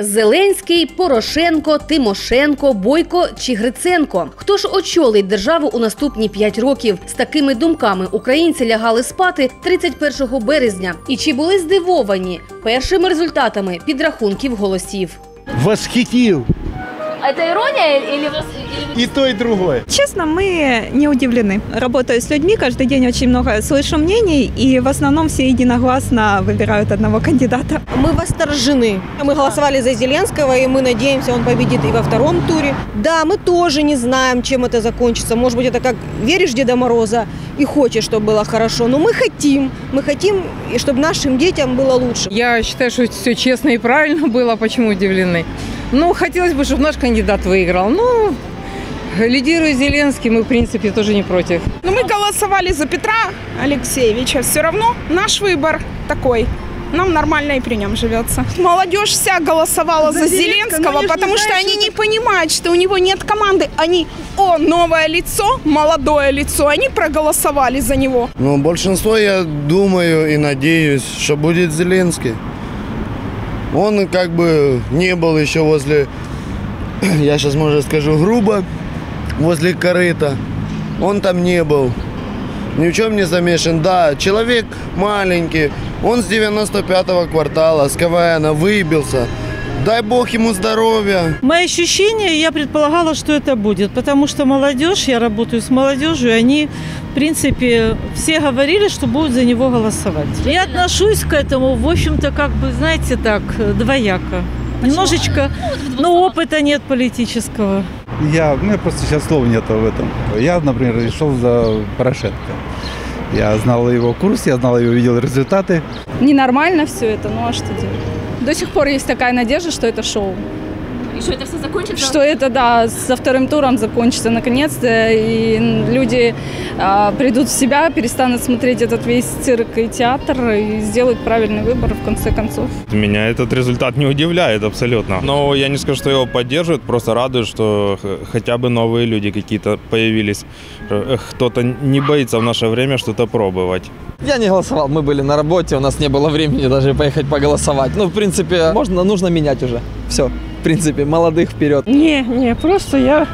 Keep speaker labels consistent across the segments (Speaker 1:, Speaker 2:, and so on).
Speaker 1: Зеленський, Порошенко, Тимошенко, Бойко чи Гриценко. Хто ж очолить державу у наступні п'ять років? З такими думками українці лягали спати 31 березня. І чи були здивовані першими результатами підрахунків голосів?
Speaker 2: Восхитил.
Speaker 3: Это ирония или,
Speaker 2: И то, и другое.
Speaker 4: Честно, мы не удивлены. Работаю с людьми, каждый день очень много слышу мнений, и в основном все единогласно выбирают одного кандидата.
Speaker 5: Мы восторжены. Мы голосовали за Зеленского, и мы надеемся, он победит и во втором туре. Да, мы тоже не знаем, чем это закончится. Может быть, это как веришь Деда Мороза и хочешь, чтобы было хорошо. Но мы хотим. Мы хотим, и чтобы нашим детям было лучше.
Speaker 6: Я считаю, что все честно и правильно было. Почему удивлены? Ну, хотелось бы, чтобы наш кандидат выиграл. Ну, лидирует Зеленский, мы, в принципе, тоже не против.
Speaker 7: Но мы голосовали за Петра Алексеевича. Все равно наш выбор такой. Нам нормально и при нем живется. Молодежь вся голосовала за, Зеленского, потому что они не понимают, что у него нет команды. Они, о, новое лицо, молодое лицо, они проголосовали за него.
Speaker 8: Ну, большинство, я думаю и надеюсь, что будет Зеленский. Он как бы не был еще возле, я сейчас, может, скажу грубо, возле корыта. Он там не был. Ни в чем не замешан. Да, человек маленький. Он с 95-го квартала, с КВН выбился. Дай бог ему здоровья.
Speaker 9: Мои ощущения, я предполагала, что это будет, потому что молодежь, я работаю с молодежью, они, в принципе, все говорили, что будут за него голосовать. Я отношусь к этому, в общем-то, как бы, знаете, так, двояко. Немножечко, но опыта нет политического.
Speaker 2: Я, у меня просто сейчас слов нет в этом. Я, например, решил за Порошенко. Я знал его курс, я знал его, видел результаты.
Speaker 10: Ненормально все это, ну а что делать? До сих пор есть такая надежда, что это шоу.
Speaker 3: И что это все закончится?
Speaker 10: Что это, да, со вторым туром закончится наконец-то, и люди а, придут в себя, перестанут смотреть этот весь цирк и театр и сделают правильный выбор в конце концов.
Speaker 11: Меня этот результат не удивляет абсолютно. Но я не скажу, что его поддерживают, просто радует, что хотя бы новые люди какие-то появились. Э, Кто-то не боится в наше время что-то пробовать.
Speaker 12: Я не голосовал, мы были на работе, у нас не было времени даже поехать поголосовать. Ну, в принципе, можно, нужно менять уже. Все, в принципе, молодых вперед.
Speaker 9: Ні, ні, просто я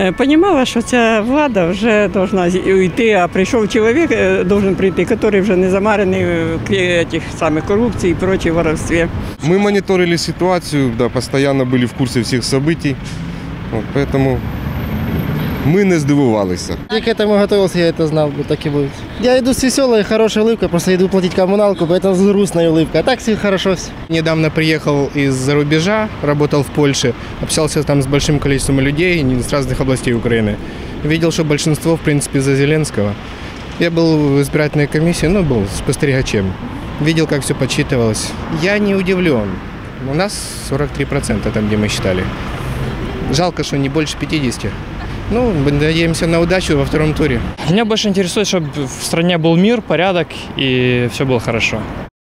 Speaker 9: е, понимала, що ця влада вже должна уйти, а прийшов чоловік, е, должен прийти, який вже не замарений в тих самих корупції і прочій воровстві.
Speaker 13: Мы мониторили ситуацию, да, постоянно были в курсе всех событий. Вот, поэтому мы не здивувалися.
Speaker 14: Я к этому готовился, я это знал, вот так и будет. Я иду с веселой, хорошей улыбкой, просто иду платить коммуналку, поэтому с грустной улыбкой. А так все хорошо все.
Speaker 15: Недавно приехал из-за рубежа, работал в Польше, общался там с большим количеством людей с разных областей Украины. Видел, что большинство, в принципе, за Зеленского. Я был в избирательной комиссии, ну, был спостерегачем. Видел, как все подсчитывалось. Я не удивлен. У нас 43% там, где мы считали. Жалко, что не больше 50. Ну, надеемся на удачу во втором туре.
Speaker 16: Меня больше интересует, чтобы в стране был мир, порядок и все было хорошо.